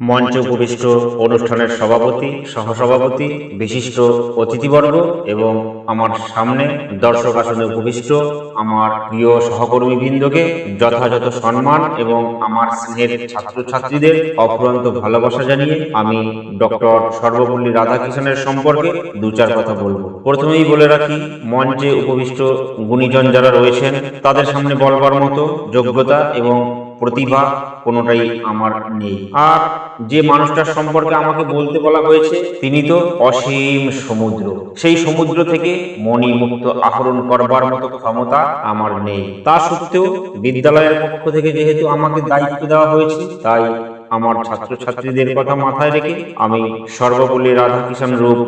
মঞ্চে উপবিষ্ট অনুষ্ঠানের সভাপতি, সহসভাপতি, বিশিষ্ট অতিথিবর্গ এবং আমার সামনে দর্শক আসনে উপবিষ্ট আমার প্রিয় সহকর্মীবৃন্দকে যথাযথ সম্মান এবং আমার স্নেহের ছাত্রছাত্রীদের অফুরন্ত ভালোবাসা জানিয়ে আমি ডক্টর সর্বপল্লী রাধাকৃষ্ণের সম্পর্কে দু চার কথা বলব। প্রথমেই বলে রাখি, মঞ্চে উপবিষ্ট গুণীজন যারা রয়েছেন, তাদের সামনে বলবার মতো যোগ্যতা এবং প্রতিভা কোনোটাই আমার নেই। আর যে মানুষটার সম্পর্কে আমাকে বলতে বলা হয়েছে, তিনি তো অসীম সমুদ্র। সেই সমুদ্র থেকে মণিমুক্ত আহরণ করবার মতো ক্ষমতা আমার নেই। তা সত্ত্বেও বিদ্যালয়ের পক্ষ থেকে যেহেতু আমাকে দায়িত্ব দেওয়া হয়েছে, তাই আমার ছাত্রছাত্রীদের কথা মাথায় রেখে আমি সর্বপল্লী রাধাকিষাণ রূপ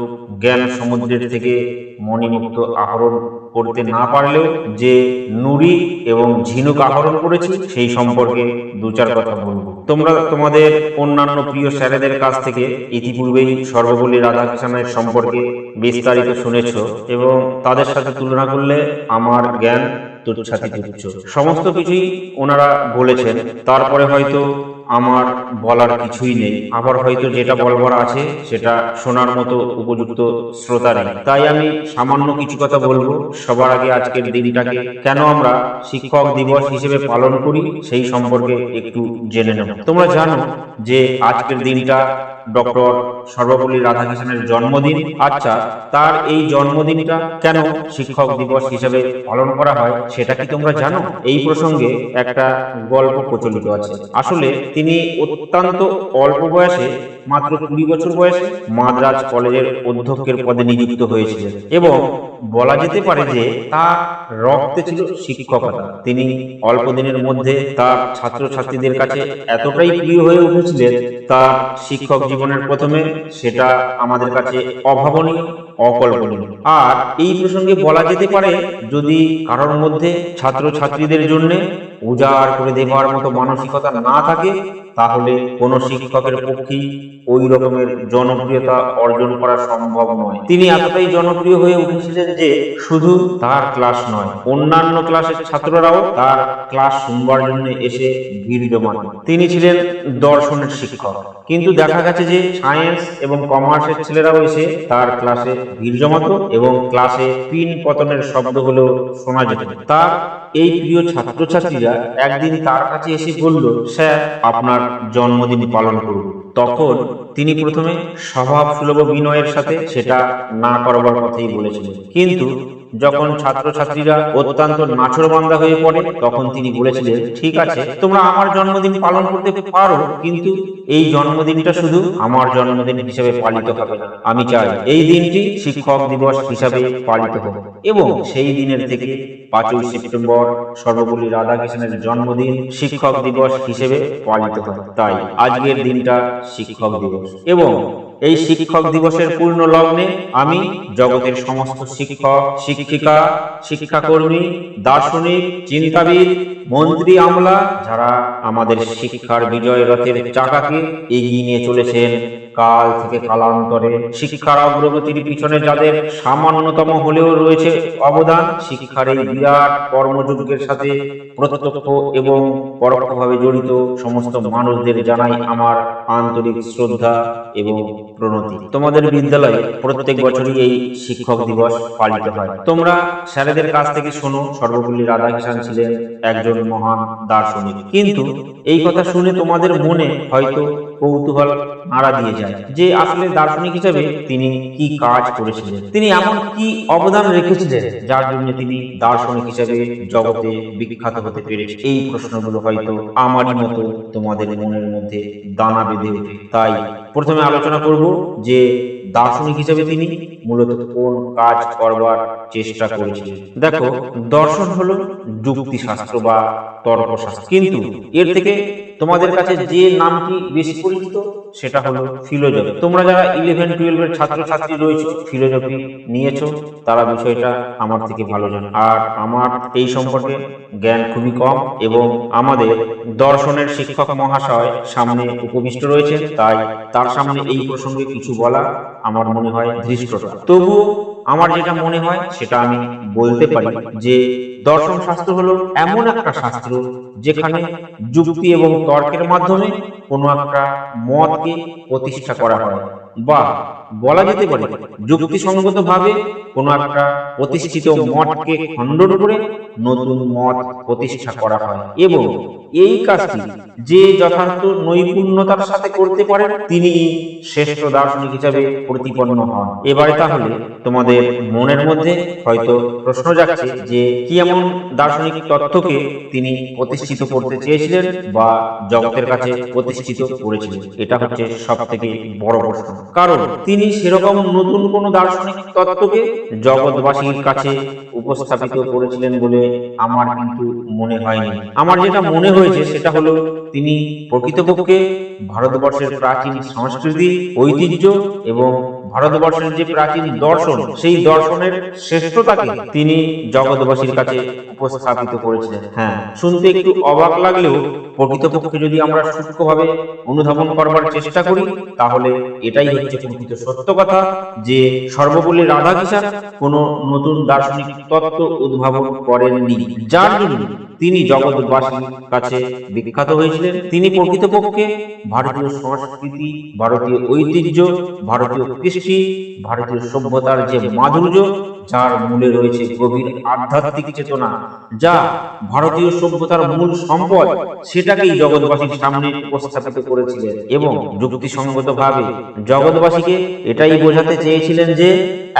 জ্ঞান সমুদ্রের থেকে মণিমুক্ত আহরণ করতে না পারলেও যে নুড়ি এবং ঝিনুক আহরণ করেছি, সেই সম্পর্কে দু চার কথা বলব। তোমরা তোমাদের অন্যান্য প্রিয় স্যারেদের কাছ থেকে ইতিপূর্বেই সর্বপল্লী রাধাকৃষ্ণের সম্পর্কে বিস্তারিত শুনেছ এবং তাদের সাথে তুলনা করলে আমার জ্ঞান তুচ্ছাতি তুচ্ছ সমস্ত কিছুই ওনারা বলেছেন, তারপরে হয়তো আমার বলার কিছুই নেই। আবার হয়তো যেটা বলবার আছে, সেটা শোনার মতো উপযুক্ত শ্রোতা নেই। তাই আমি সামান্য কিছু কথা বলব। সবার আগে আজকের দিনটাকে কেন আমরা শিক্ষক দিবস হিসেবে পালন করি, সেই সম্পর্কে একটু জেনে নেব। তোমরা জানো যে আজকের দিনটা ডক্টর সর্বপল্লী রাধাকৃষ্ণের জন্মদিন। আচ্ছা তার এই জন্মদিনটা কেন শিক্ষক দিবস হিসেবে পালন করা হয় সেটা কি তোমরা জানো? এই প্রসঙ্গে একটা গল্প প্রচলিত আছে। আসলে তিনি অত্যন্ত অল্প বয়সে, মাত্র কুড়ি বছর বয়সে মাদ্রাজ কলেজের অধ্যক্ষের পদে নিযুক্ত হয়েছিলেন এবং বলা যেতে পারে যে তার রক্তে ছিল শিক্ষকতা। তিনি অল্প দিনের মধ্যে তার ছাত্রছাত্রীদের কাছে এতটাই প্রিয় হয়ে উঠেছিলেন, তার শিক্ষক জীবনের প্রথমে সেটা আমাদের কাছে অভাবনীয়। অকল্পনীয়। আর এই প্রসঙ্গে বলা যেতে পারে, যদি কারোর মধ্যে ছাত্রছাত্রীদের জন্য উজাড় করে দেবার মতো মানসিকতা না থাকে, তাহলে কোনো শিক্ষকের পক্ষেই ওই রকমের জনপ্রিয়তা অর্জন করা সম্ভব নয়। তিনি এতটাই জনপ্রিয় হয়ে উঠেছিলেন যে শুধু তার ক্লাস নয়, অন্যান্য ক্লাসের ছাত্ররাও তার ক্লাস শুনবার জন্য এসে ভিড় জমান তিনি ছিলেন দর্শনের শিক্ষক। কিন্তু দেখা গেছে যে সায়েন্স এবং কমার্সের ছেলেরাও এসে তার ক্লাসে ভিড় জমাতো এবং ক্লাসে পিন পতনের শব্দ হলেও শোনা যেত। তার এই প্রিয় ছাত্রছাত্রীরা একদিন তার কাছে এসে বলল, স্যার, আপনার জন্মদিন পালন করব। তখন তিনি প্রথমে স্বভাব সুলভ বিনয়ের সাথে সেটা না করবার কথাই বলেছিলেন। কিন্তু যখন ছাত্রছাত্রীরা অত্যন্ত নাচরবান্দা হয়ে পড়ে, তখন তিনি বলেছিলেন, ঠিক আছে, তোমরা আমার জন্মদিন পালন করতে পারো, কিন্তু এই জন্মদিনটা শুধু আমার জন্মদিন হিসেবে পালিত হবে না। আমি চাই এই দিনটি শিক্ষক দিবস হিসাবে পালিত হোক। এবং সেই দিনের থেকে পাঁচই সেপ্টেম্বর সর্বপল্লী রাধাকৃষ্ণের জন্মদিন শিক্ষক দিবস হিসেবে পালিত হয়। তাই আজকের দিনটা শিক্ষক দিবস। এবং এই শিক্ষক দিবসের পূর্ণ লগ্নে আমি জগতের সমস্ত শিক্ষক, শিক্ষিকা, শিক্ষাকর্মী, দার্শনিক, চিন্তাবিদ, মন্ত্রী আমলা, যারা আমাদের শিক্ষার বিজয় রথের চাকাকে এগিয়ে নিয়ে চলেছেন। কাল থেকে কালান্তরে শিক্ষার অগ্রগতির পিছনে যাদের সামান্যতম হলেও রয়েছে অবদান, শিক্ষার এই বিরাট কর্মযজ্ঞের সাথে প্রত্যক্ষ এবং পরোক্ষভাবে জড়িত সমস্ত মানুষদের জানাই আমার আন্তরিক শ্রদ্ধা এবং প্রণতি। তোমাদের বিদ্যালয়ে প্রত্যেক বছরই এই শিক্ষক দিবস পালিত হয়। তোমরা স্যারেদের কাছ থেকে শোনো, সর্বপল্লী রাধাকৃষ্ণ ছিলেন একজন মহান দার্শনিক। কিন্তু এই কথা শুনে তোমাদের মনে হয়তো কৌতূহল নাড়া দিয়ে যায় যে আসলে দার্শনিক হিসেবে তিনি কি কাজ করেছিলেন? তিনি এমন কি অবদান রেখেছিলেন যার জন্য তিনি দার্শনিক হিসেবে জগতে বিখ্যাত হতে পেরেছে? এই প্রশ্নগুলো হয়তো আমারই মতো তোমাদের মনের মধ্যে দানা বেঁধে ওঠে তাই প্রথমে আলোচনা করব যে দার্শনিক হিসেবে তিনি মূলত কোন কাজ করবার চেষ্টা করেছিলেন দেখো দর্শন হলো যুক্তিশাস্ত্র বা তর্কশাস্ত্র। কিন্তু এর থেকে তোমাদের কাছে যে নামটি বেশি পরিচিত সেটা হলো ফিলোজফি তোমরা যারা ইলেভেন টুয়েলভের ছাত্রছাত্রী রয়েছে ফিলোজফি নিয়েছো, তারা বিষয়টা আমার থেকে ভালো জানে। আর আমার এই সম্পর্কে জ্ঞান খুবই কম এবং আমাদের দর্শনের শিক্ষক মহাশয় সামনে উপবিষ্ট রয়েছে, তাই তার সামনে এই প্রসঙ্গে কিছু বলা আমার মনে হয় ধৃষ্টতা। তবুও আমার যেটা মনে হয়, সেটা আমি বলতে পারি যে দর্শন শাস্ত্র হলো এমন একটা শাস্ত্র যেখানে যুক্তি এবং তর্কের মাধ্যমে কোনো একটা মতকে প্রতিষ্ঠা করা হয় বা বলা যেতে পারে যুক্তিসঙ্গত ভাবে কোনো একটা প্রতিষ্ঠিত মতকে খণ্ডন করে নতুন মত প্রতিষ্ঠা করা হয় এবং এই কাজটি যে যথার্থ নৈপুণ্যতার সাথে করতে পারেন, তিনি শ্রেষ্ঠ দার্শনিক হিসাবে প্রতিপন্ন হন। এবারে তাহলে তোমাদের মনের মধ্যে হয়তো প্রশ্ন যাচ্ছে যে, কি এমন দার্শনিক তত্ত্বকে তিনি প্রতিষ্ঠিত করতে চেয়েছিলেন বা জগতের কাছে প্রতিষ্ঠিত করেছিলেন? এটা হচ্ছে সব থেকে বড় প্রশ্ন। কারণ তিনি সেরকম নতুন কোন দার্শনিক তত্ত্বকে জগৎবাসীর কাছে উপস্থাপিত করেছিলেন বলে আমার কিন্তু মনে হয়নি। আমার যেটা মনে হয়েছে সেটা হলো তিনি প্রকৃতপক্ষে ভারতবর্ষের প্রাচীন সংস্কৃতি ঐতিহ্য এবং ভারতবর্ষের যে প্রাচীন দর্শন, সেই দর্শনের শ্রেষ্ঠতাকে তিনি জগৎবাসীর কাছে উপস্থাপিত করেছিলেন। হ্যাঁ শুনতে একটু অবাক লাগলেও প্রকৃতপক্ষে যদি আমরা সূক্ষ্মভাবে অনুধাবন করবার চেষ্টা করি, তাহলে এটাই হচ্ছে প্রকৃত সত্য কথা যে সর্বপল্লী রাধাকৃষ্ণ কোনো নতুন দার্শনিক তত্ত্ব উদ্ভাবন করেননি। যার জন্য তিনি জগৎবাসীর কাছে বিখ্যাত হয়েছিলেন। তিনি প্রকৃতপক্ষে ভারতীয় সংস্কৃতি, ভারতীয় ঐতিহ্য, ভারতীয় কৃষ্টি ভারতীয় সভ্যতার যে মাধুর্য, যার মূলে রয়েছে গভীর আধ্যাত্মিক চেতনা, যা ভারতীয় সভ্যতার মূল সম্পদ, সেটাকেই জগৎবাসীর সামনে উপস্থাপিত করেছিলেন এবং যুক্তিসঙ্গতভাবে জগৎবাসীকে এটাই বোঝাতে চেয়েছিলেন যে,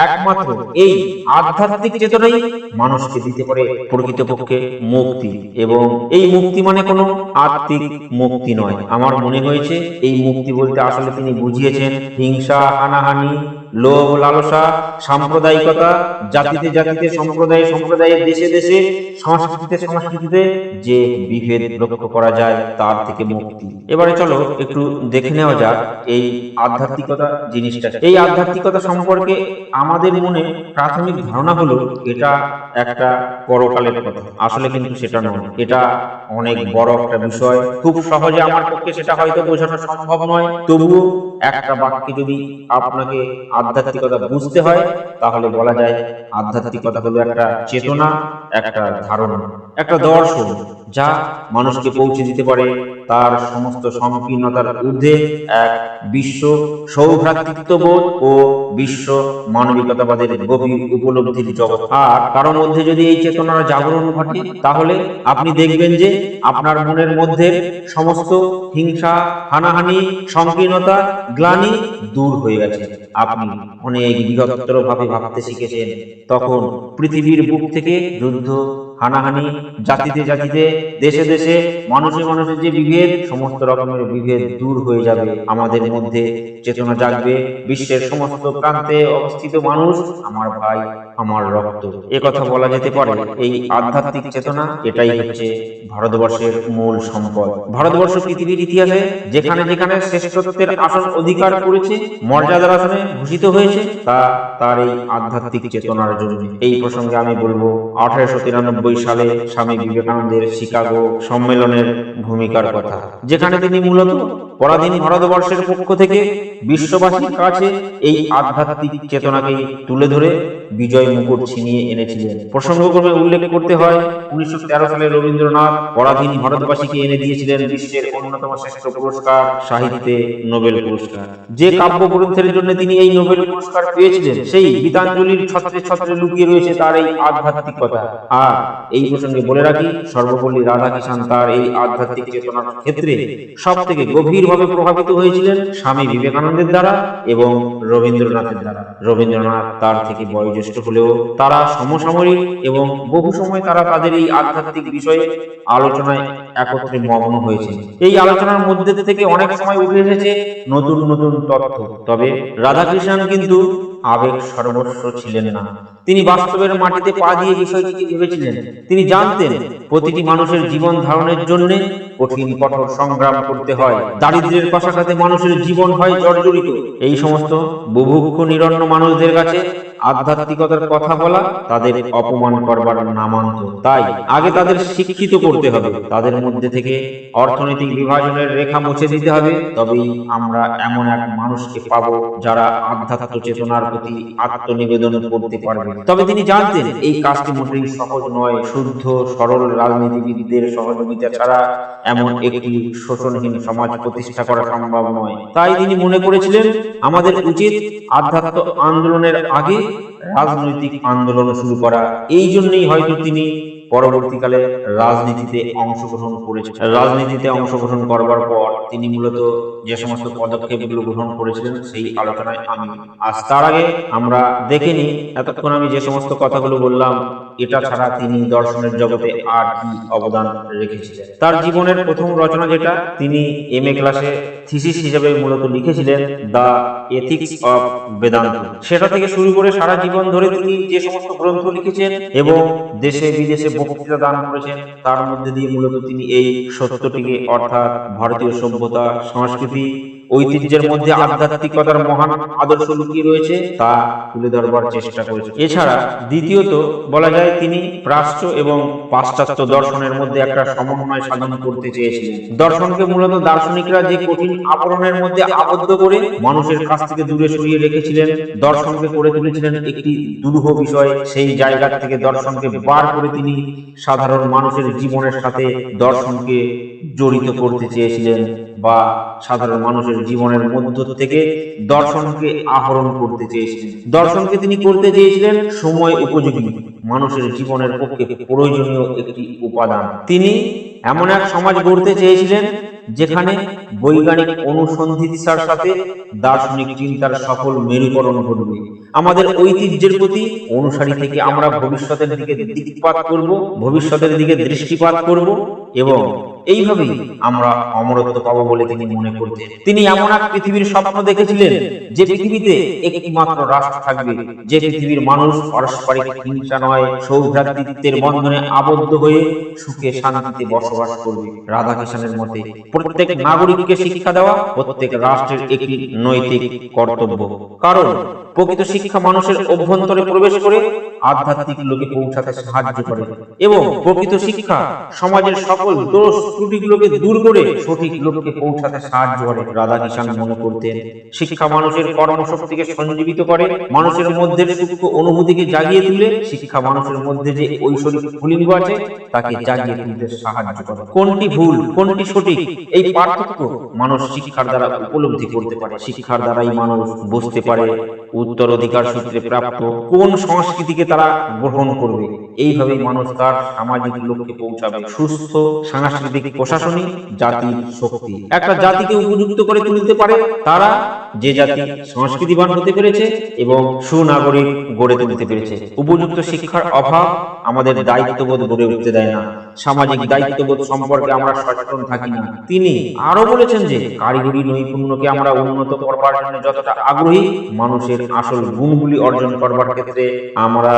একমাত্র এই আধ্যাত্মিক চেতনাই মানুষকে দিতে পারে প্রকৃতপক্ষে মুক্তি। এবং এই মুক্তি মানে কোনো আত্মিক মুক্তি নয়। আমার মনে হয়েছে, এই মুক্তি বলতে আসলে তিনি বুঝিয়েছেন, হিংসা, হানাহানি লোভ, লালসা, সাম্প্রদায়িকতা, জাতিতে জাতিতে, সম্প্রদায়ে সম্প্রদায়ে, দেশে দেশে, সংস্কৃতিতে সংস্কৃতিতে যে বিভেদ লক্ষ্য করা যায় তার থেকে মুক্তি। এবারে চলো একটু দেখে নেওয়া যাক এই আধ্যাত্মিকতা জিনিসটা। এই আধ্যাত্মিকতা সম্পর্কে আমাদের মনে প্রাথমিক ধারণা হলো এটা একটা পরকালের কথা। আসলে কিন্তু সেটা নয়। এটা অনেক বড় একটা বিষয়। খুব সহজে আমার পক্ষে সেটা হয়তো বোঝানো সম্ভব নয়। তবুও একটা বাক্যে যদি আপনাকে আধ্যাত্মিকতা বুঝতে হয়, তাহলে বলা যায় আধ্যাত্মিকতা হলো একটা চেতনা, একটা ধারণা, একটা দর্শন। যা মানুষকে পৌঁছে দিতে পারে, তার সমস্ত সংকীর্ণতার ঊর্ধ্বে এক বিশ্ব সৌভ্রাতৃত্ববোধ ও বিশ্ব মানবিকতাবাদের গভীর উপলব্ধির জগৎ। আর কারোর মধ্যে যদি এই চেতনার জাগরণ ঘটে, তাহলে আপনি দেখবেন যে আপনার মনের মধ্যে সমস্ত হিংসা, হানাহানি, সংকীর্ণতা, গ্লানি দূর হয়ে গেছে। আপনি অনেক বৃহত্তর ভাবে ভাবতে শিখেছেন, তখন পৃথিবীর বুক থেকে যুদ্ধ হানাহানি, জাতিতে জাতিতে, দেশে দেশে, মানুষে মানুষের যে বিভেদ, সমস্ত রকমের বিভেদ দূর হয়ে যাবে আমাদের মধ্যে। চেতনা জাগবে, বিশ্বের সমস্ত প্রান্তে অবস্থিত মানুষ, আমার ভাই আমার রক্ত। এ কথা বলা যেতে পারে, এই আধ্যাত্মিক চেতনা, এটাই হচ্ছে ভারতবর্ষের মূল সম্পদ। ভারতবর্ষ পৃথিবীর ইতিহাসে যেখানে যেখানে শ্রেষ্ঠত্বের আসন অধিকার করেছে, মর্যাদার আসনে ভূষিত হয়েছে, তা তার এই আধ্যাত্মিক চেতনার জন্য। এই প্রসঙ্গে আমি বলব, আঠারোশো তিরানব্বই সালে স্বামী বিবেকানন্দের শিকাগো সম্মেলনের ভূমিকার কথা, যেখানে তিনি মূলত পরাধীন ভারতবর্ষের পক্ষ থেকে বিশ্ববাসীর কাছে এই আধ্যাত্মিক চেতনাকে তুলে ধরে বিজয় মুকুট ছিনিয়ে এনেছিলেন। প্রসঙ্গক্রমে উল্লেখ করতে হয়, উনিশশো তেরো সালে রবীন্দ্রনাথ পরাধীন ভারতবাসীকে এনে দিয়েছিলেন বিশ্বের অন্যতম শ্রেষ্ঠ পুরস্কার, সাহিত্যে নোবেল পুরস্কার। যে কাব্যগ্রন্থের জন্য তিনি এই নোবেল পুরস্কার পেয়েছিলেন, সেই গীতাঞ্জলির ছত্রে ছত্রে লুকিয়ে রয়েছে তার এই আধ্যাত্মিকতা। আর এই প্রসঙ্গে বলে রাখি, সর্বপল্লী রাধাকিষান তার এই আধ্যাত্মিক চেতনার ক্ষেত্রে সব থেকে গভীরভাবে প্রভাবিত হয়েছিলেন স্বামী বিবেকানন্দের দ্বারা এবং রবীন্দ্রনাথের দ্বারা। রবীন্দ্রনাথ তার থেকে বয়োজ্যেষ্ঠ হলেও তারা সমসাময়িক এবং বহু সময় তারা তাদের এই আধ্যাত্মিক বিষয়ে আলোচনায় একত্রে মগ্ন হয়েছে। এই আলোচনার মধ্যে থেকে অনেক সময় উঠে এসেছে নতুন নতুন তথ্য। তবে রাধাকৃষ্ণন কিন্তু আবেগ সর্বস্ব ছিলেন না। তিনি বাস্তবের মাটিতে পা দিয়ে বিষয়টিকে ভেবেছিলেন। তিনি জানতেন প্রতিটি মানুষের জীবন ধারণের জন্য কঠিন কঠোর সংগ্রাম করতে হয়। দারিদ্র্যের পাশাপাশি মানুষের জীবন হয় জর্জরিত। এই সমস্ত বুভুক্ষ নিরন্ন মানুষদের কাছে আধ্যাত্মিকতার কথা বলা, তাদের অপমান করবার নামান্তর তাই আগে তাদের শিক্ষিত করতে হবে। তাদের মধ্যে থেকে অর্থনৈতিক বিভাজনের রেখা মুছে দিতে হবে। তবেই আমরা এমন এক মানুষকে পাবো যারা আধ্যাত্ম চেতনার প্রতি আত্মনিবেদন করতে পারবে। তবে তিনি জানতেন, এই কাজটি মোটেই সহজ নয়। শুদ্ধ, সরল রাজনীতিবিদদের সহযোগিতা ছাড়া এমন একটি শোষণহীন সমাজ প্রতিষ্ঠা করা সম্ভব নয়। তাই তিনি মনে করেছিলেন, আমাদের উচিত আধ্যাত্ম আন্দোলনের আগে রাজনৈতিক আন্দোলন শুরু করা। এই জন্যই হয়তো তিনি পরবর্তীকালে রাজনীতিতে অংশগ্রহণ করেছেন রাজনীতিতে অংশগ্রহণ করবার পর তিনি মূলত যে সমস্ত পদক্ষেপগুলো গ্রহণ করেছিলেন, সেই আলোচনায় আমি আজ তার আগে আমরা দেখে নিই, এতক্ষণ আমি যে সমস্ত কথাগুলো বললাম এটা ছাড়া তিনি দর্শনের জগতে আর কি অবদান রেখেছিলেন? তার জীবনের প্রথম রচনা যেটা, তিনি এম এ ক্লাসে থিসিস হিসেবে মূলত লিখেছিলেন দ্য এথিক্স অফ বেদান্ত সেটা থেকে শুরু করে সারা জীবন ধরে তিনি যে সমস্ত গ্রন্থ লিখেছেন এবং দেশে বিদেশে বক্তৃতা দান করেছেন, তার মধ্যে দিয়ে মূলত তিনি এই সত্যটিকে অর্থাৎ ভারতীয় সভ্যতা, সংস্কৃতি ঐতিহ্যের মধ্যে আধ্যাত্মিকতার মহান আদর্শ লুকিয়ে রয়েছে, তা তুলে ধরবার চেষ্টা করেছে। এছাড়া দ্বিতীয়ত বলা যায় তিনি প্রাচ্য এবং পাশ্চাত্য দর্শনের মধ্যে একটা সমন্বয় সাধন করতে চেয়েছিলেন। দর্শনকে মূলত দার্শনিকরা যে কঠিন আবরণের মধ্যে আবদ্ধ করে মানুষের কাছ থেকে দূরে সরিয়ে রেখেছিলেন, দর্শনকে করে তুলেছিলেন একটি দুরূহ বিষয়, সেই জায়গা থেকে দর্শনকে বার করে তিনি সাধারণ মানুষের জীবনের সাথে দর্শনকে জড়িত করতে চেয়েছিলেন বা সাধারণ মানুষের জীবনের মধ্য থেকে দর্শনকে আহরণ করতে চেয়েছিলেন। দর্শনকে তিনি করতে চেয়েছিলেন সময় উপযোগী, মানুষের জীবনের পক্ষে প্রয়োজনীয় একটি উপাদান। তিনি এমন এক সমাজ গড়তে চেয়েছিলেন যেখানে বৈজ্ঞানিক অনুসন্ধিৎসার সাথে দার্শনিক চিন্তার সফল মেরুকরণ ঘটবে। আমাদের ঐতিহ্যের প্রতি অনুসারী থেকে আমরা ভবিষ্যতের দিকে দিকপাত করব, ভবিষ্যতের দিকে দৃষ্টিপাত করব এবং এইভাবেই আমরা অমরত্ব পাবো বলে তিনি মনে করতেন। তিনি এমন এক পৃথিবীর স্বপ্ন দেখেছিলেন যে পৃথিবীতে একটি মাত্র রাষ্ট্র থাকবে, যে পৃথিবীর মানুষ পারস্পরিক হিংসা নয়, সৌভ্রাতৃত্বের বন্ধনে আবদ্ধ হয়ে সুখে শান্তিতে বসবাস করবে। রাধাকৃষ্ণের মতে, প্রত্যেক নাগরিককে শিক্ষা দেওয়া প্রত্যেক রাষ্ট্রের একটি নৈতিক কর্তব্য। কারণ, প্রকৃত শিক্ষা মানুষের অভ্যন্তরে প্রবেশ করে আধ্যাত্মিক লোকে পৌঁছাতে সাহায্য করে এবং প্রকৃত শিক্ষা সমাজের সকল দোষ ত্রুটিগুলোকে দূর করে সঠিক লোককে পৌঁছাতে সাহায্য করে। রাধাকিষাণ মনে করতেন, শিক্ষা মানুষের কর্মশক্তিকে সঞ্জীবিত করে, মানুষের মধ্যে সূক্ষ্ম অনুভূতিকে জাগিয়ে তুলে, শিক্ষা মানুষের মধ্যে যে ঐশ্বরিক স্ফুলিঙ্গ আছে, তাকে জাগিয়ে তুলতে সাহায্য করে। কোনটি ভুল, কোনটি সঠিক, এই পার্থক্য মানুষ শিক্ষার দ্বারা উপলব্ধি করতে পারে। শিক্ষার দ্বারাই মানুষ বুঝতে পারে উত্তরাধিকার সূত্রে প্রাপ্ত কোন সংস্কৃতিকে তারা গ্রহণ করবে। এইভাবেই মানুষ তার সামাজিক লক্ষ্যে পৌঁছাবে। সুস্থ, সাংস্কৃতিক প্রশাসনিক জাতির শক্তি। একটা জাতিকে উপযুক্ত করে তুলতে পারে তারা যে জাতি সংস্কৃতিবান হতে পেরেছে এবং সুনাগরিক গড়ে তুলতে পেরেছে। উপযুক্ত শিক্ষার অভাব আমাদের দায়িত্ববোধ গড়ে উঠতে দেয় না। সামাজিক দায়িত্ববোধ সম্পর্কে আমরা সচেতন থাকি না। তিনি আরও বলেছেন যে কারিগরি নৈপুণ্যকে আমরা উন্নত করবার জন্য যতটা আগ্রহী মানুষের আসল গুণগুলি অর্জন করবার ক্ষেত্রে আমরা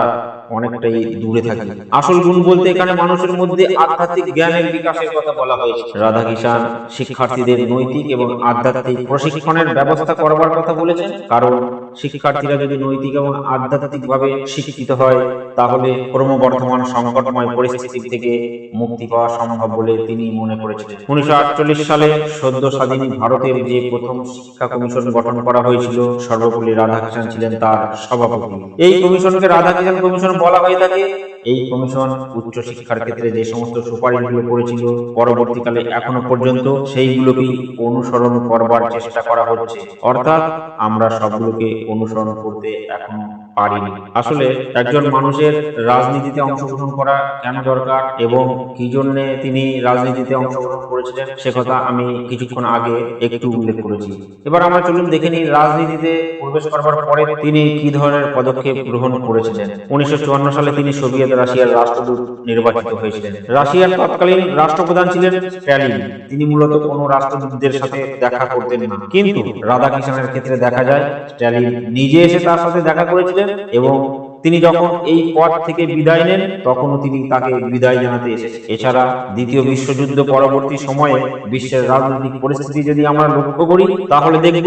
অনেকটাই দূরে থাকি। আসল গুণ বলতে এখানে মানুষের মধ্যে আধ্যাত্মিক জ্ঞানের বিকাশের কথা বলা হয়েছে। রাধা কিষাণ শিক্ষার্থীদের নৈতিক এবং আধ্যাত্মিক প্রশিক্ষণের ব্যবস্থা করবার কথা বলেছেন কারণ শিক্ষার্থীরা যদি নৈতিক এবং আধ্যাত্মিক ভাবে শিক্ষিত হয়, তাহলে ক্রমবর্ধমান সংকটময় পরিস্থিতি থেকে মুক্তি পাওয়া সম্ভব বলে তিনি মনে করেছিলেন। উনিশশো আটচল্লিশ সালে সদ্য স্বাধীন ভারতের যে প্রথম শিক্ষা কমিশন গঠন করা হয়েছিল, সর্বপল্লী রাধাকৃষ্ণন ছিলেন তার সভাপতি। এই কমিশনকে রাধাকৃষ্ণ কমিশন বলা হয়ে থাকে। এই কমিশন উচ্চ শিক্ষার ক্ষেত্রে যে সমস্ত সুপারিশগুলো করেছিল, পরবর্তীকালে এখনও পর্যন্ত সেইগুলোকেই অনুসরণ করবার চেষ্টা করা হচ্ছে। অর্থাৎ আমরা সবগুলোকে অনুসরণ করতে এখনও পারিনি। আসলে একজন মানুষের রাজনীতিতে অংশগ্রহণ করা কেন দরকার এবং কি জন্য তিনি রাজনীতিতে অংশগ্রহণ করেছিলেন সে কথা আমি কিছুক্ষণ আগে একটু উল্লেখ করেছি। এবার আমরা চলুন দেখে নিই রাজনীতিতে প্রবেশ করবার পরে তিনি কি ধরনের পদক্ষেপ গ্রহণ করেছিলেন। উনিশশো চুয়ান্ন সালে তিনি সোভিয়েত রাশিয়ার রাষ্ট্রদূত নির্বাচিত হয়েছিলেন। রাশিয়ার তৎকালীন রাষ্ট্রপ্রধান ছিলেন স্ট্যালিন। তিনি মূলত কোনো রাষ্ট্রদূতদের সাথে দেখা করতেন না। কিন্তু রাধাকৃষ্ণনের ক্ষেত্রে দেখা যায় স্ট্যালিন নিজে এসে তার সাথে দেখা করেছিলেন এবং তিনি যখন এই পদ থেকে বিদায় নেন, তখনও তিনি তাকে বিদায় জানাতে এসেছেন। এছাড়া দ্বিতীয় বিশ্বযুদ্ধ পরবর্তী সময়ে বিশ্বের রাজনৈতিক পরিস্থিতি যদি আমরা লক্ষ্য করি, তাহলে দেখব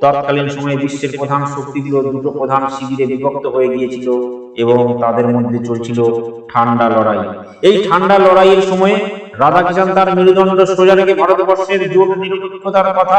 তৎকালীন সময়ে বিশ্বের প্রধান শক্তিগুলো দুটো প্রধান শিবিরে বিভক্ত হয়ে গিয়েছিল এবং তাদের মধ্যে চলছিল ঠান্ডা লড়াই। এই ঠান্ডা লড়াইয়ের সময়ে রাধাকিষাণ তার মেরুদণ্ড সোজা রেখে ভারতবর্ষের জোট নিরপেক্ষতার কথা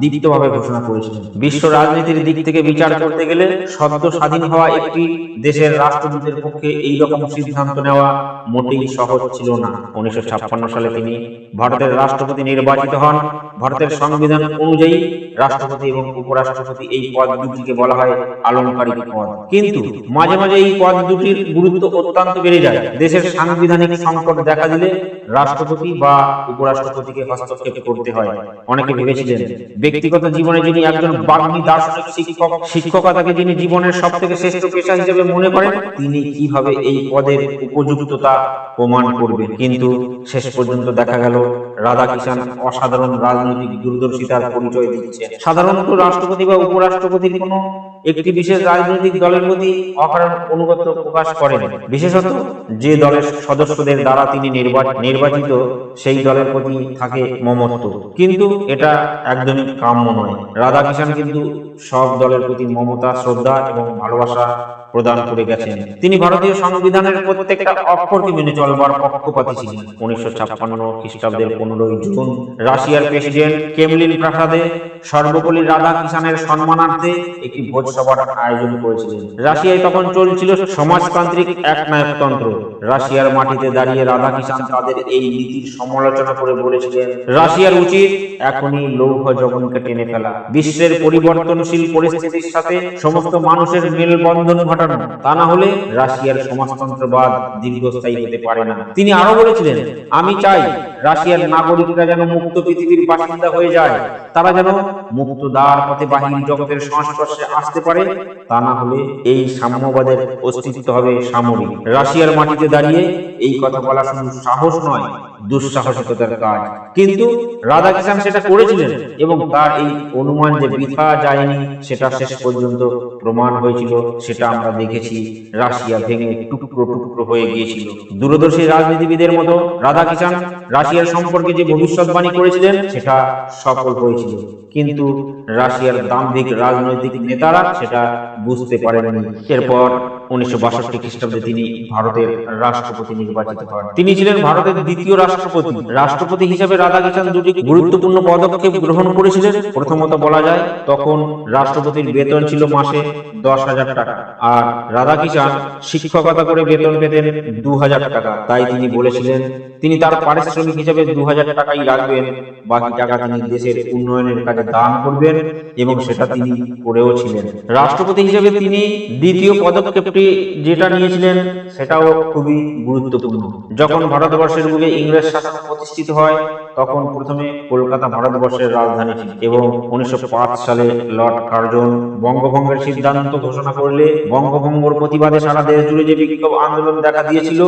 দীপ্তভাবে ঘোষণা করেছিলেন। বিশ্ব রাজনীতির দিক থেকে বিচার করতে গেলে সদ্য স্বাধীন হওয়া একটি দেশের রাষ্ট্রদূতের পক্ষে এই রকম সিদ্ধান্ত নেওয়া মোটেই সহজ ছিল না। উনিশশো ছাপ্পান্ন সালে তিনি ভারতের রাষ্ট্রপতি নির্বাচিত হন। ভারতের সংবিধান অনুযায়ী রাষ্ট্রপতি এবং উপরাষ্ট্রপতি এই পদ দুটিকে বলা হয় আলংকারিক পদ। কিন্তু মাঝে মাঝে এই পদ দুটির গুরুত্ব অত্যন্ত বেড়ে যায়। দেশের সাংবিধানিক সংকট দেখা দিলে রাষ্ট্রপতি বা উপরাষ্ট্রপতিকে হস্তক্ষেপ করতে হয়। অনেকে ভেবেছিলেন, ব্যক্তিগত জীবনে যিনি একজন বাগ্মী দার্শনিক শিক্ষক, শিক্ষকতাকে যিনি জীবনের সব থেকে শ্রেষ্ঠ পেশা হিসেবে মনে করেন, তিনি কীভাবে এই পদের উপযুক্ততা প্রমাণ করবেন? কিন্তু শেষ পর্যন্ত দেখা গেল রাধাকিষাণ অসাধারণ রাজনৈতিক দূরদর্শিতার পরিচয় দিচ্ছেন। সাধারণত রাষ্ট্রপতি বা উপরাষ্ট্রপতির কোনো একটি বিশেষ রাজনৈতিক দলের প্রতি অকারণ অনুগত প্রকাশ করেন। বিশেষত যে দলের সদস্যদের দ্বারা তিনি নির্বা- নির্বাচিত, সেই দলের প্রতি থাকে মমত্ব। কিন্তু এটা একদমই কাম্য নয়। রাধাকিষাণ কিন্তু সব দলের প্রতি মমতা, শ্রদ্ধা এবং ভালোবাসা প্রদান করে গেছেন। তিনি ভারতীয় সংবিধানের প্রত্যেকটা অক্ষরকে মেনে চলবার পক্ষপাতী ছিলেন। উনিশশো ছাপ্পান্ন খ্রিস্টাব্দের পনেরোই জুন রাশিয়ার প্রেসিডেন্ট কেমলিন প্রাসাদে সর্বপল্লী রাধা কিষানের সম্মানার্থে একটি ভোজসভার আয়োজন করেছিলেন। রাশিয়ায় তখন চলছিল সমাজতান্ত্রিক একনায়কতন্ত্র। রাশিয়ার মাটিতে দাঁড়িয়ে রাধা কিষান তাদের এই নীতির সমালোচনা করে বলেছিলেন, রাশিয়ার উচিত এখনই লৌহ জগনকে টেনে ফেলা। বিশ্বের পরিবর্তনশীল পরিস্থিতির সাথে সমস্ত মানুষের মেলবন্ধন ঘটানো তা না হলে রাশিয়ার সমাজতন্ত্রবাদ দীর্ঘস্থায়ী হতে পারে না। তিনি আরও বলেছিলেন, আমি চাই রাশিয়ার নাগরিকরা যেন মুক্ত পৃথিবীর বাসিন্দা হয়ে যায়। তারা যেন মুক্ত দ্বার পথে বাহির জগতের সংস্পর্শে আসতে পারে। তা না হলে এই সাম্যবাদের অস্তিত্ব হবে সামরিক। রাশিয়ার মাটিতে দাঁড়িয়ে এই কথা বলা শুধু সাহস নয়, দুঃসাহসিকতার কাজ। কিন্তু রাধাকিষাণ সেটা করেছিলেন এবং তার এই অনুমান যে বৃথা যায়নি, সেটা শেষ পর্যন্ত প্রমাণ হয়েছিল, সেটা আমরা দেখেছি। রাশিয়া ভেঙে টুকরো টুকরো হয়ে গিয়েছিল। দূরদর্শী রাজনীতিবিদের মতো রাধা রাধাকিষাণ রাশিয়ার সম্পর্কে যে ভবিষ্যৎবাণী করেছিলেন, সেটা সফল হয়েছিল। কিন্তু রাশিয়ার দাম্ভিক রাজনৈতিক নেতারা সেটা বুঝতে পারেননি। এরপর উনিশশো বাষট্টি খ্রিস্টাব্দে তিনি ভারতের রাষ্ট্রপতি নির্বাচিত হন। তিনি ছিলেন ভারতের দ্বিতীয় রাষ্ট্রপতি। রাষ্ট্রপতি হিসেবে দুটি গুরুত্বপূর্ণ পদক্ষেপ গ্রহণ করেছিলেন। প্রথমত বলা যায় তখন রাষ্ট্রপতির বেতন ছিল মাসে দশ হাজার টাকা আর শিক্ষকতা করে বেতন পেতেন দু হাজার টাকা। তাই তিনি বলেছিলেন তিনি তার পারিশ্রমিক হিসেবে দু হাজার টাকাই রাখবেন বাকি টাকা তিনি দেশের উন্নয়নের কাজে দান করবেন এবং সেটা তিনি করেও ছিলেন। রাষ্ট্রপতি হিসেবে তিনি দ্বিতীয় পদক্ষেপটি যেটা নিয়েছিলেন সেটাও খুবই গুরুত্বপূর্ণ। যখন ভারতবর্ষের বুকে ইংরেজ শাসন প্রতিষ্ঠিত হয়, তখন প্রথমে কলকাতা ভারতবর্ষের রাজধানী ছিল এবং উনিশশো সালে লর্ড কার্জন বঙ্গভঙ্গের সিদ্ধান্ত ঘোষণা করলে বঙ্গভঙ্গর প্রতিবাদে সারা দেশ জুড়ে যে বিক্ষোভ আন্দোলন দেখা দিয়েছিল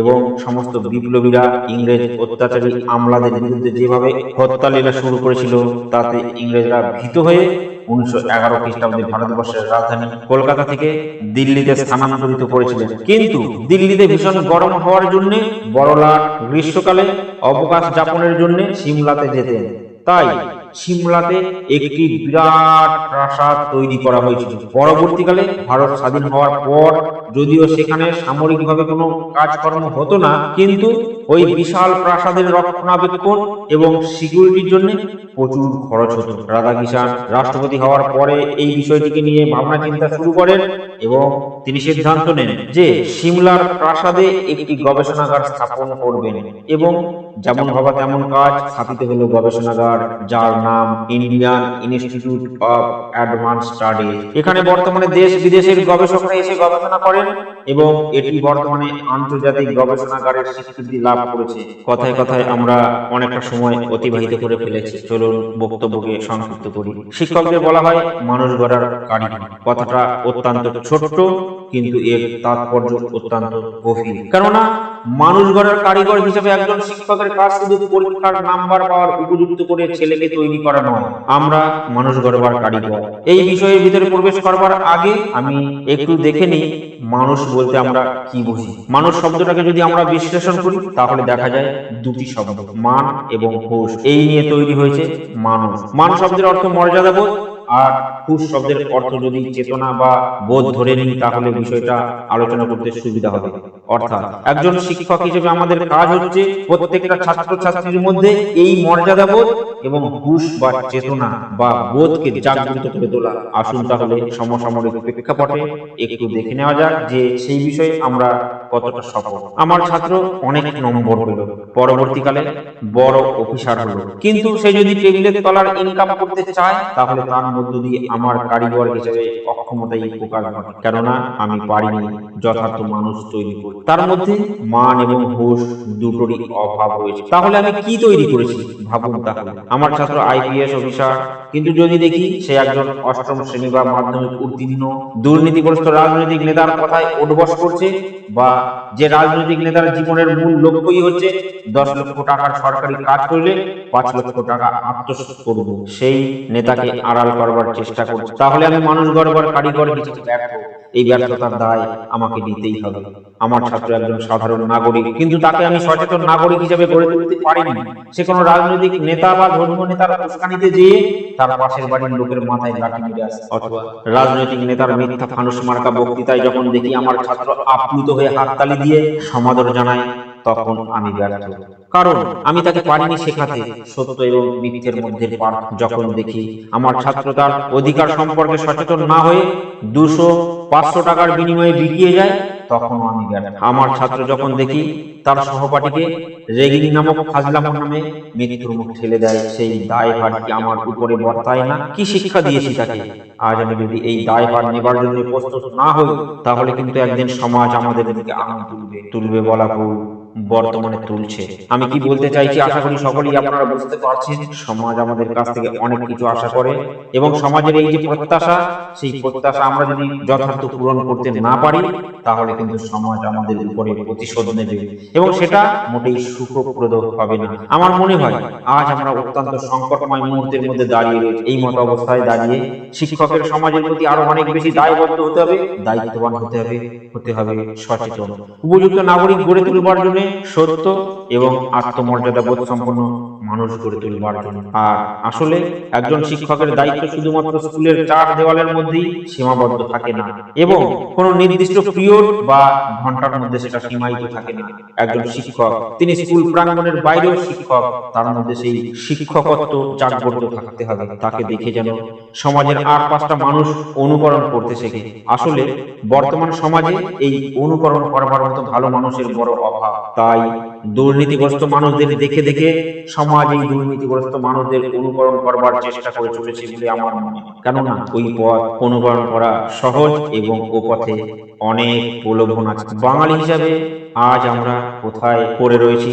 এবং সমস্ত বিপ্লবীরা ইংরেজ অত্যাচারী আমলাদের বিরুদ্ধে যেভাবে হত্যালীলা শুরু করেছিল, তাতে ইংরেজরা ভীত হয়ে উনিশশো এগারো খ্রিস্টাব্দে ভারতবর্ষের রাজধানী কলকাতা থেকে দিল্লিতে স্থানান্তরিত করেছিলেন। কিন্তু দিল্লিতে ভীষণ গরম হওয়ার জন্য, বড়লাট গ্রীষ্মকালে অবকাশ যাপনের জন্য সিমলাতে যেতেন। তাই সিমলাতে একটি বিরাট প্রাসাদ তৈরি করা হয়েছিল। পরবর্তীকালে ভারত স্বাধীন হওয়ার পর, যদিও সেখানে সামরিকভাবে কোনো কাজকর্ম হতো না, কিন্তু ওই বিশাল প্রাসাদের রক্ষণাবেক্ষণ এবং সিকিউরিটির জন্য প্রচুর খরচ হতো। রাধাকিষাণ রাষ্ট্রপতি হওয়ার পরে এই বিষয়টিকে নিয়ে ভাবনা চিন্তা শুরু করেন এবং তিনি সিদ্ধান্ত নেন যে সিমলার প্রাসাদে একটি গবেষণাগার স্থাপন করবেন এবং যেমন ভাবা তেমন কাজ স্থাপিত হলো গবেষণাগার, যার নাম Indian Institute of advance study এখানে বর্তমানে দেশ বিদেশের গবেষকরা এসে গবেষণা করেন এবং এটি বর্তমানে আন্তর্জাতিক গবেষণাগারের স্বীকৃতি লাভ করেছে। কথায় কথায় আমরা অনেকটা সময় অতিবাহিত করে ফেলেছি। চলুন বক্তব্যকে সংক্ষিপ্ত করি। শিক্ষকদের বলা হয়, মানুষ গড়ার কারিগর কথাটা অত্যন্ত ছোট্ট কিন্তু এর তাৎপর্য অত্যন্ত গভীর। কেননা মানুষ গড়ার কারিগর হিসেবে একজন শিক্ষকের কাজ শুধু পরীক্ষার নাম্বার পাওয়ার উপযুক্ত করে ছেলেকে তৈরি করা নয়, আমরা মানুষ গড়বার কারিগর। এই বিষয়ের ভিতরে প্রবেশ করবার আগে আমি একটু দেখে নিই মানুষ বলতে আমরা কি বুঝি। মানুষ শব্দটাকে যদি আমরা বিশ্লেষণ করি, তাহলে দেখা যায় দুটি শব্দ, মান এবং হুশ এই নিয়ে তৈরি হয়েছে মানুষ। মান শব্দের অর্থ মর্যাদাবোধ আর হুশ শব্দের অর্থ যদি চেতনা বা বোধ ধরে নিই, তাহলে বিষয়টা আলোচনা করতে সুবিধা হবে। অর্থাৎ একজন শিক্ষক হিসেবে আমাদের কাজ হচ্ছে প্রত্যেকটা ছাত্র ছাত্রীর মধ্যে এই মর্যাদা বোধ এবং হুশ বা চেতনা বা বোধকে জাগ্রত করে তোলা। আসুন তাহলে সমসাময়িক প্রেক্ষাপটে একটু দেখে নেওয়া যাক যে সেই বিষয়ে আমরা কতটা সফল। আমার ছাত্র অনেক নম্বর পেল। পরবর্তীকালে বড় অফিসার হলো। কিন্তু সে যদি টেবিলের তলার ইনকাম করতে চায় তাহলে তার মধ্য দিয়ে আমার কারিগর হিসেবে অক্ষমতাই প্রকাশ ঘটে। কেননা আমি পারিনি যথার্থ মানুষ তৈরি করি। তার মধ্যে মান এবং হোস দুটোরই অভাব রয়েছে। তাহলে আমি কি তৈরি করেছি? ভাবুন তাহলে। আমার ছাত্র আইপিএস অফিসার কিন্তু যদি দেখি সে একজন অষ্টম শ্রেণি বা মাধ্যমিক উত্তীর্ণ দুর্নীতিগ্রস্ত রাজনৈতিক নেতার কথায় উঠবস করছে বা যে রাজনৈতিক নেতার জীবনের মূল লক্ষ্যই হচ্ছে দশ লক্ষ টাকার সরকারি কাজ করলে পাঁচ লক্ষ টাকা আত্মসাৎ করব। সেই নেতাকে আড়াল করবার চেষ্টা করছে তাহলে আমি মানুষ গড়বার কারিগর হিসেবে ব্যর্থ। এই ব্যর্থতার দায় আমাকে নিতেই হবে। আমার ছাত্র একজন সাধারণ নাগরিক, কিন্তু তাকে আমি সচেতন নাগরিক হিসেবে গড়ে তুলতে পারিনি। সে কোনো রাজনৈতিক নেতা বা ধর্মীয় নেতার উস্কানিতে যেয়ে তার পাশের বাড়ির লোকের মাথায় লাঠি মেরে আসে। অথবা রাজনৈতিক নেতার মিথ্যা ফানুস মার্কা বক্তৃতায় যখন দেখি আমার ছাত্র আপ্লুত হয়ে হাততালি দিয়ে সমাদর জানায় তখন আমি ব্যর্থ। কারণ আমি তাকে পারিনি শেখাতে, সত্য এবং মিথ্যের মধ্যে পার্থ যখন দেখি আমার ছাত্র তার অধিকার সম্পর্কে সচেতন না হয়ে দুশো পাঁচশো টাকার বিনিময়ে বিকিয়ে যায়, তখন আমি ব্যর্থ। আমার ছাত্র যখন দেখি তার সহপাঠীকে রেগিং নামক ফাজলামো নামে মৃত্যুর মুখ ঠেলে দেয়, সেই দায় ভার কি আমার উপরে বর্তায় না? কি শিক্ষা দিয়েছি তাকে? আজ আমি যদি এই দায় ভার নেবার জন্য প্রস্তুত না হই, তাহলে কিন্তু একদিন সমাজ আমাদের দিকে আঙুল তুলবে তুলবে বলা ভুল। বর্তমানে তুলছে। আমি কি বলতে চাইছি? আশা করি সকলেই আপনারা বুঝতে পারছেন। সমাজ আমাদের কাছ থেকে অনেক কিছু আশা করে এবং সমাজের এই যে প্রত্যাশা, সেই প্রত্যাশা আমরা যদি যথার্থ পূরণ করতে না পারি, তাহলে কিন্তু সমাজ আমাদের উপরে প্রতিশোধ নেবে এবং সেটা মোটেই সুখপ্রদ হবে না। আমার মনে হয়, আজ আমরা অত্যন্ত সংকটময় মুহূর্তের মধ্যে দাঁড়িয়ে রয়েছি। এই মতো অবস্থায় দাঁড়িয়ে শিক্ষকের সমাজের প্রতি আরও অনেক বেশি দায়বদ্ধ হতে হবে, দায়িত্ববান হতে হবে হতে হবে সচেতন। উপযুক্ত নাগরিক গড়ে তুলবার জন্য সত্য এবং আত্মমর্যাদা বোধ সম্পন্ন। মানুষ গড়ে তুলবার জন্য। আর আসলে একজন শিক্ষকের দায়িত্ব শুধুমাত্র স্কুলের চার দেওয়ালের মধ্যেই সীমাবদ্ধ থাকে না। এবং কোনো নির্দিষ্ট পিরিয়ড বা ঘণ্টার মধ্যে সেটা সীমায়িত থাকে না। একজন শিক্ষক তিনি স্কুল প্রাঙ্গণের বাইরেও শিক্ষক তার মধ্যে সেই শিক্ষকত্ব জাগ্রত থাকতে হবে তাকে দেখে যেন সমাজের আর পাঁচটা মানুষ অনুকরণ করতে শেখে। আসলে বর্তমান সমাজে এই অনুকরণ করবার মতো ভালো মানুষের বড় অভাব। তাই দুর্নীতিগ্রস্ত মানুষদের দেখে দেখে সমাজ এই দুর্নীতিগ্রস্ত মানুষদের অনুকরণ করবার চেষ্টা করে চলেছে বলে আমার মনে কেননা ওই পথ অনুকরণ করা সহজ এবং ও পথে অনেক প্রলোভন আছে। বাঙালি হিসাবে আজ আমরা কোথায় পড়ে রয়েছি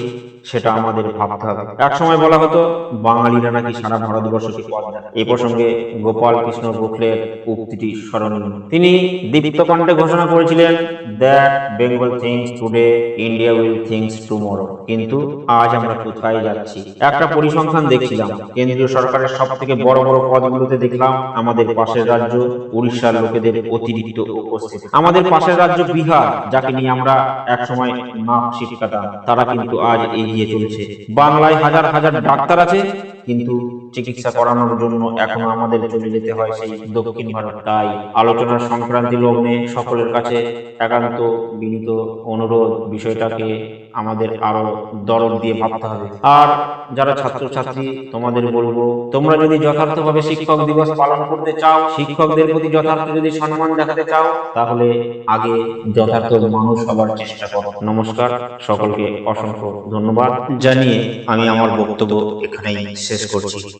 সেটা আমাদের ভাবতে হবে। এক সময় বলা হতো, বাঙালিরা নাকি সারা ভারতবর্ষকে পথ। এই প্রসঙ্গে গোপাল কৃষ্ণ গোখলের উক্তিটি স্মরণীয়। তিনি দীপ্ত কণ্ঠে ঘোষণা করেছিলেন that Bengal thinks today India will thinks tomorrow কিন্তু আজ আমরা কোথায় যাচ্ছি? একটা পরিসংখ্যান দেখছিলাম। কেন্দ্রীয় সরকারের সব থেকে বড় বড় পদগুলোতে দেখলাম, আমাদের পাশের রাজ্য উড়িষ্যার লোকেদের অতিরিক্ত উপস্থিতি। আমাদের পাশের রাজ্য বিহার, যাকে নিয়ে আমরা একসময় নাক শিক্ষাতাম তারা কিন্তু আজ এগিয়ে চলছে। বাংলায় হাজার হাজার ডাক্তার আছে, কিন্তু চিকিৎসা করানোর জন্য এখন আমাদের চলে যেতে হয় সেই দক্ষিণ ভারত। তাই আলোচনার সংক্রান্তি লগ্নে সকলের কাছে একান্ত বিনীত অনুরোধ বিষয়টাকে আমাদের আরও দরদ দিয়ে ভাবতে হবে। আর যারা ছাত্রছাত্রী, তোমাদের বলব, তোমরা যদি যথার্থভাবে শিক্ষক দিবস পালন করতে চাও, শিক্ষকদের প্রতি যথার্থ যদি সম্মান দেখাতে চাও, তাহলে আগে যথার্থ মানুষ হবার চেষ্টা করো। নমস্কার, সকলকে অসংখ্য ধন্যবাদ। জানিয়ে আমি আমার বক্তব্য এখানেই শেষ করছি।